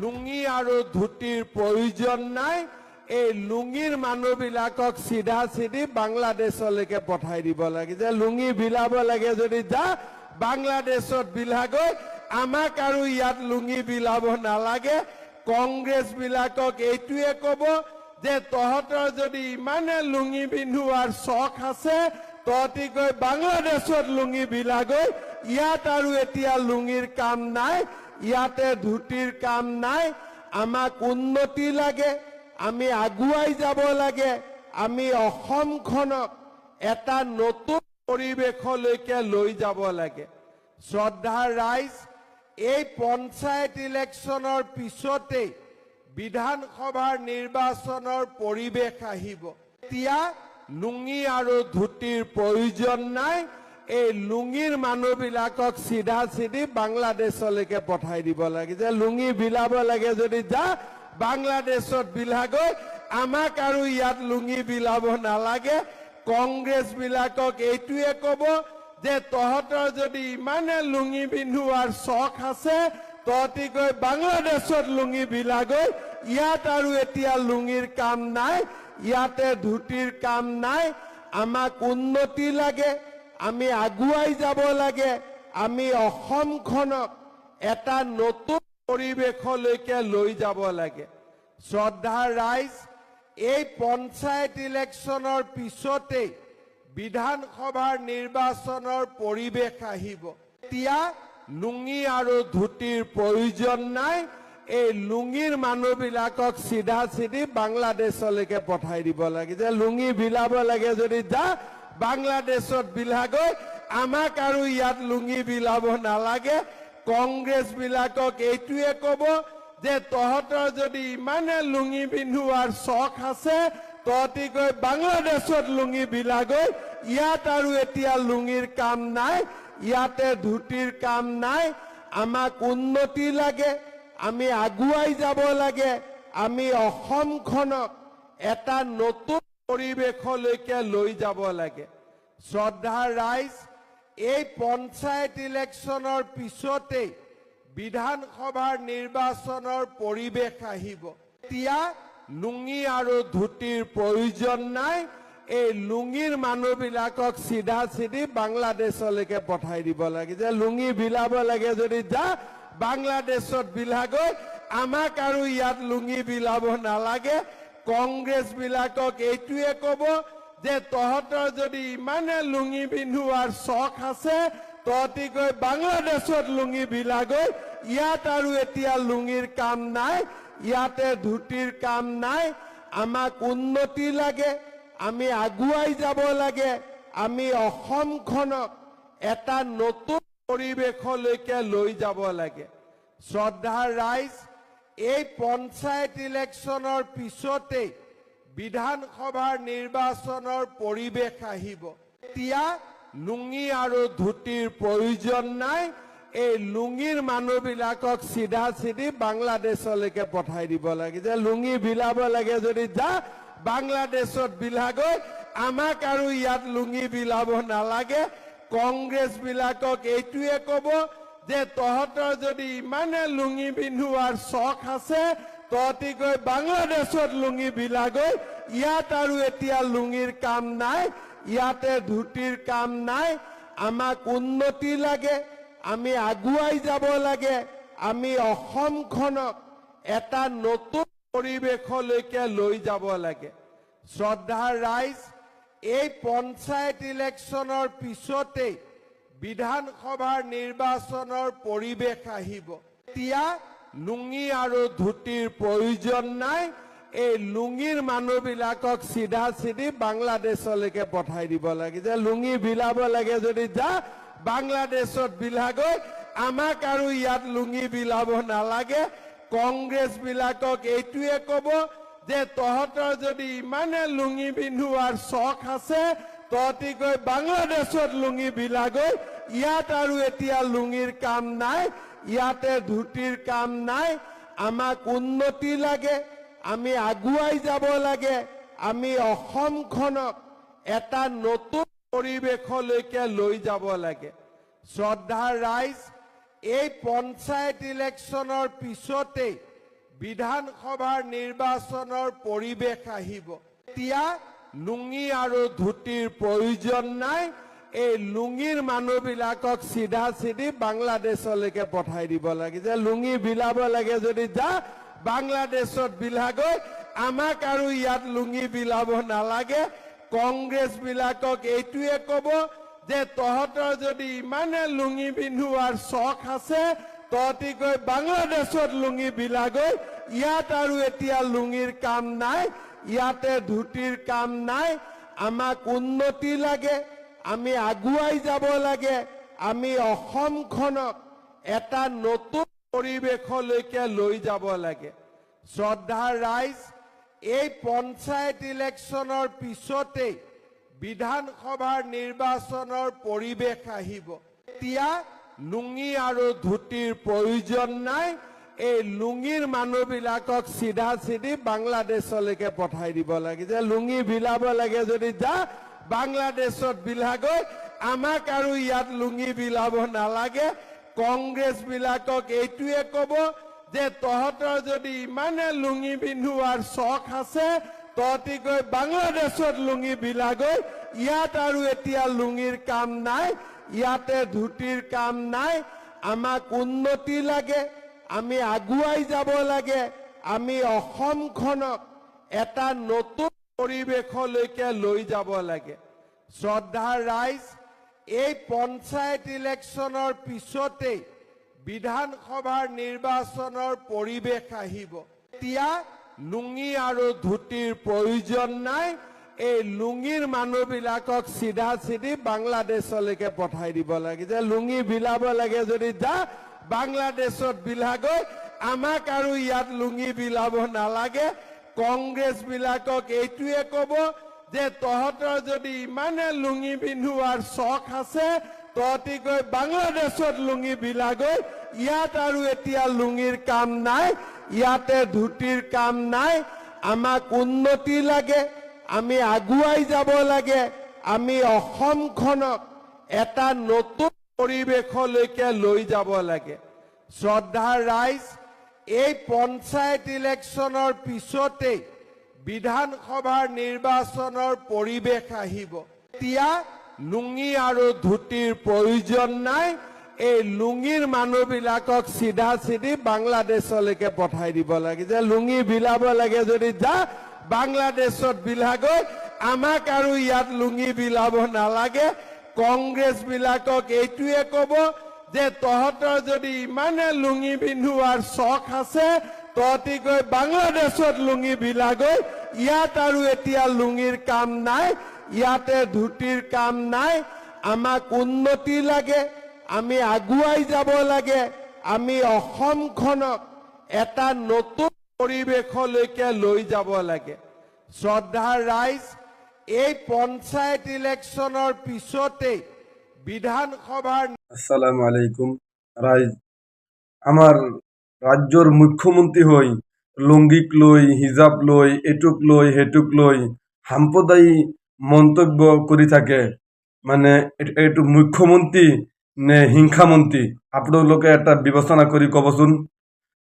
লুঙি আৰু ধুতিৰ প্ৰয়োজন নাই। এই লুঙিৰ মানুহবিলাকক চিধা চিধি বাংলাদেশলৈকে পঠাই দিব লাগে। যে লুঙি বিলাব লাগে যদি যা, বাংলাদেশত বিলাগৈ। আমাক আৰু ইয়াত লুঙি বিলাব নালাগে। কংগ্ৰেছ বিলাকক এইটোৱে কব যে তহঁতৰ যদি ইমানে লুঙি পিন্ধোৱাৰ চখ আছে, তহঁতি গৈ বাংলাদেশত লুঙি বিলাগৈ। ইয়াত আৰু এতিয়া লুঙিৰ কাম নাই। ইয়াতে ধুতিৰ কাম নাই আমাক উন্নতি লাগে আমি আগুৱাই যাব লাগে। আমি অসমখনক এটা নতুন পৰিৱেশলৈকে লৈ যাব লাগে। শ্ৰদ্ধাৰ ৰাইজ এই পঞ্চায়ত ইলেকশ্যনৰ পিছতেই বিধানসভাৰ নিৰ্বাচনৰ পৰিৱেশ আহিব। এতিয়া লুঙি আৰু ধুতিৰ প্ৰয়োজন নাই এই লুঙিৰ মানুহবিলাকক চিধা চিধি বাংলাদেশলৈকে পঠাই দিব লাগে। যে লুঙি বিলাব লাগে যদি যা, বাংলাদেশত বিলাগৈ। আমাক আৰু ইয়াত লুঙি বিলাব নালাগে। কংগ্ৰেছ বিলাকক এইটোৱে কব যে তহঁতৰ যদি ইমানে লুঙি পিন্ধোৱাৰ চখ আছে, তহঁতি গৈ বাংলাদেশত লুঙি বিলাগৈ। ইয়াত আৰু এতিয়া লুঙিৰ কাম নাই, ইয়াতে ধুতিৰ কাম নাই। আমাক উন্নতি লাগে। আমি আগুৱাই যাব লাগে। আমি অসমখনক এটা নতুন পৰিৱেশলৈকে লৈ যাব লাগে। শ্ৰদ্ধাৰ ৰাইজ, এই পঞ্চায়ত ইলেকশ্যনৰ পিছতেই বিধানসভাৰ নিৰ্বাচনৰ পৰিৱেশ আহিব। এতিয়া লুঙি আৰু ধুতিৰ প্ৰয়োজন নাই। এই লুঙিৰ মানুহবিলাকক চিধা চিধি বাংলাদেশলৈকে পঠাই দিব লাগে। যে লুঙি বিলাব লাগে যদি যা বাংলাদেশত বিলাগৈ, আমাক আৰু ইয়াত লুঙি বিলাব নালাগে। কংগ্ৰেছ বিলাকক এইটোৱে কব যে তহঁতৰ যদি ইমানে লুঙি পিন্ধোৱাৰ চখ আছে, তহঁতি গৈ বাংলাদেশত লুঙি বিলাগৈ। ইয়াত আৰু এতিয়া লুঙিৰ কাম নাই, ইয়াতে ধুতিৰ কাম নাই। আমাক উন্নতি লাগে, আমি আগুৱাই যাব লাগে। আমি অসমখনক এটা নতুন পৰিৱেশলৈকে লৈ যাব লাগে। শ্ৰদ্ধাৰ ৰাইজ এই পঞ্চায়ত ইলেকশ্যনৰ পিছতেই বিধানসভাৰ নিৰ্বাচনৰ পৰিৱেশ আহিব। এতিয়া লুঙি আৰু ধুতিৰ প্ৰয়োজন নাই এই লুঙিৰ মানুহবিলাকক চিধা চিধি বাংলাদেশলৈকে পঠাই দিব লাগে। যে লুঙি বিলাব লাগে যদি যা বাংলাদেশত বিলাগৈ আমাক আৰু ইয়াত লুঙি বিলাব নালাগে। কংগ্ৰেছ বিলাকক এইটোৱে কব যে তহঁতৰ যদি ইমানে লুঙি পিন্ধোৱাৰ চখ আছে, তহঁতি গৈ বাংলাদেশত লুঙি বিলাগৈ। ইয়াত আৰু এতিয়া লুঙিৰ কাম নাই, ইয়াতে ধুতিৰ কাম নাই। আমাক উন্নতি লাগে, আমি আগুৱাই যাব লাগে। আমি অসমখনক এটা নতুন পৰিৱেশলৈকে লৈ যাব লাগে। শ্ৰদ্ধাৰ ৰাইজ এই পঞ্চায়ত ইলেকশ্যনৰ পিছতেই বিধানসভাৰ নিৰ্বাচনৰ পৰিৱেশ আহিব। এতিয়া লুঙি আৰু ধুতিৰ প্ৰয়োজন নাই এই লুঙিৰ মানুহবিলাকক চিধা চিধি বাংলাদেশলৈকে পঠাই দিব লাগে। যে লুঙি বিলাব লাগে যদি যা বাংলাদেশত বিলাগৈ আমাক আৰু ইয়াত লুঙি বিলাব নালাগে। কংগ্ৰেছ বিলাকক এইটোৱে কব যে তহঁতৰ যদি ইমানে লুঙি পিন্ধোৱাৰ চখ আছে, তহঁতি গৈ বাংলাদেশত লুঙি বিলাগৈ। ইয়াত আৰু এতিয়া লুঙিৰ কাম নাই, ইয়াতে ধুতিৰ কাম নাই। আমাক উন্নতি লাগে, আমি আগুৱাই যাব লাগে। আমি অসমখনক এটা নতুন পৰিৱেশলৈকে লৈ যাব লাগে। শ্ৰদ্ধাৰ ৰাইজ, এই পঞ্চায়ত ইলেকশ্যনৰ পিছতেই বিধানসভাৰ নিৰ্বাচনৰ পৰিৱেশ আহিব। এতিয়া লুঙি আৰু ধুতিৰ প্ৰয়োজন নাই এই লুঙিৰ মানুহবিলাকক চিধা চিধি বাংলাদেশলৈকে পঠাই দিব লাগে। যে লুঙি বিলাব লাগে যদি যা বাংলাদেশত বিলাগৈ আমাক আৰু ইয়াত লুঙি বিলাব নালাগে। কংগ্ৰেছ বিলাকক এইটোৱে কব যে তহঁতৰ যদি ইমানে লুঙি পিন্ধোৱাৰ চখ আছে তহঁতি গৈ বাংলাদেশত লুঙি বিলাগৈ ইয়াত আৰু এতিয়া লুঙিৰ কাম নাই ইয়াতে ধুতিৰ কাম নাই আমাক উন্নতি লাগে আমি আগুৱাই যাব লাগে আমি অসমখনক এটা নতুন পৰিৱেশলৈকে লৈ যাব লাগে। শ্ৰদ্ধাৰ ৰাইজ এই পঞ্চায়ত ইলেকশ্যনৰ পিছতেই বিধানসভাৰ নিৰ্বাচনৰ পৰিৱেশ আহিব। এতিয়া লুঙি আৰু ধুতিৰ প্ৰয়োজন নাই এই লুঙিৰ মানুহবিলাকক চিধা চিধি বাংলাদেশলৈকে পঠাই দিব লাগে। যে লুঙি বিলাব লাগে যদি যা, বাংলাদেশত বিলাগৈ। আমাক আৰু ইয়াত লুঙি বিলাব নালাগে। কংগ্ৰেছ বিলাকক এইটোৱে ক'ব যে তহঁতৰ যদি ইমানে লুঙি পিন্ধোৱাৰ চখ আছে, তহঁতি গৈ বাংলাদেশত লুঙি বিলাগৈ। ইয়াত আৰু এতিয়া লুঙিৰ কাম নাই, ইয়াতে ধুতিৰ কাম নাই। আমাক উন্নতি লাগে। আমি আগুৱাই যাব লাগে। আমি অসমখনক এটা নতুন পৰিৱেশলৈকে লৈ যাব লাগে। শ্ৰদ্ধাৰ ৰাইজ এই পঞ্চায়ত ইলেকশ্যনৰ পিছতেই বিধানসভাৰ নিৰ্বাচনৰ পৰিৱেশ আহিব। এতিয়া লুঙি আৰু ধুতিৰ প্ৰয়োজন নাই। এই লুঙিৰ মানুহবিলাকক চিধা চিধি বাংলাদেশলৈকে পঠাই দিব লাগে। যে লুঙি বিলাব লাগে যদি যা বাংলাদেশত বিলাগৈ, আমাক আৰু ইয়াত লুঙি বিলাব নালাগে। কংগ্ৰেছ বিলাকক এইটোৱে ক'ব যে তহঁতৰ যদি ইমানে লুঙি পিন্ধোৱাৰ চখ আছে, তহঁতি গৈ বাংলাদেশত লুঙি বিলাগৈ। ইয়াত আৰু এতিয়া লুঙিৰ কাম নাই, ইয়াতে ধুতিৰ কাম নাই। আমাক উন্নতি লাগে, আমি আগুৱাই যাব লাগে। আমি অসমখনক এটা নতুন পৰিৱেশলৈকে লৈ যাব লাগে? শ্ৰদ্ধাৰ ৰাইজ এই পঞ্চায়ত ইলেকশ্যনৰ পিছতেই বিধানসভাৰ নিৰ্বাচনৰ পৰিৱেশ আহিব। এতিয়া লুঙি আৰু ধুতিৰ প্ৰয়োজন নাই। এই লুঙিৰ মানুহবিলাকক চিধা চিধি বাংলাদেশলৈকে পঠাই দিব লাগে। যে লুঙি বিলাব লাগে যদি যা, বাংলাদেশত বিলাগৈ। আমাক আৰু ইয়াত লুঙি বিলাব নালাগে। কংগ্ৰেছ বিলাকক এইটোৱে ক'ব যে তহঁতৰ যদি ইমানে লুঙি পিন্ধোৱাৰ চখ আছে, তহঁতি গৈ বাংলাদেশত লুঙি ইয়াত আৰু এতিয়া লুঙিৰ কাম নাই, ইয়াতে ধুতিৰ কাম নাই। আমাক উন্নতি লাগে, আমি আগুৱাই যাব লাগে। আমি অসমখনক এটা নতুন পৰিৱেশলৈকে লৈ যাব লাগে। শ্ৰদ্ধাৰ ৰাইজ এই পঞ্চায়ত ইলেকশ্যনৰ পিছতেই বিধানসভাৰ নিৰ্বাচনৰ পৰিৱেশ আহিব। এতিয়া লুঙি আৰু ধুতিৰ প্ৰয়োজন নাই এই লুঙিৰ মানুহবিলাকক চিধা চিধি বাংলাদেশলৈকে পঠাই দিব লাগে। যে লুঙি বিলাব লাগে যদি যা বাংলাদেশত বিলাগৈ আমাক আৰু ইয়াত লুঙি বিলাব নালাগে। কংগ্ৰেছ বিলাকক এইটোৱে ক'ব যে তহঁতৰ যদি ইমানে লুঙি পিন্ধোৱাৰ চখ আছে, তহঁতি গৈ বাংলাদেশত লুঙি বিলাগৈ। ইয়াত আৰু এতিয়া লুঙিৰ কাম নাই, ইয়াতে ধুতিৰ কাম নাই। আমাক উন্নতি লাগে, আমি আগুৱাই যাব লাগে। আমি অসমখনক এটা নতুন পৰিৱেশলৈকে লৈ যাব লাগে। শ্ৰদ্ধাৰ ৰাইজ, এই পঞ্চায়ত ইলেকশ্যনৰ পিছতেই বিধানসভাৰ আসসালামু আলাইকুম। রাইজ আমার রাজ্যর মুখ্যমন্ত্রী হই, লঙ্গিক লই, হিজাব লই, এটুক লই, হেটুক লই সাম্প্রদায়ী মন্তব্য কৰি থাকে। মানে এইটো মুখ্যমন্ত্ৰী নে হিংসামন্ত্ৰী আপোনালোকে এটা বিবেচনা কৰি ক'বচোন।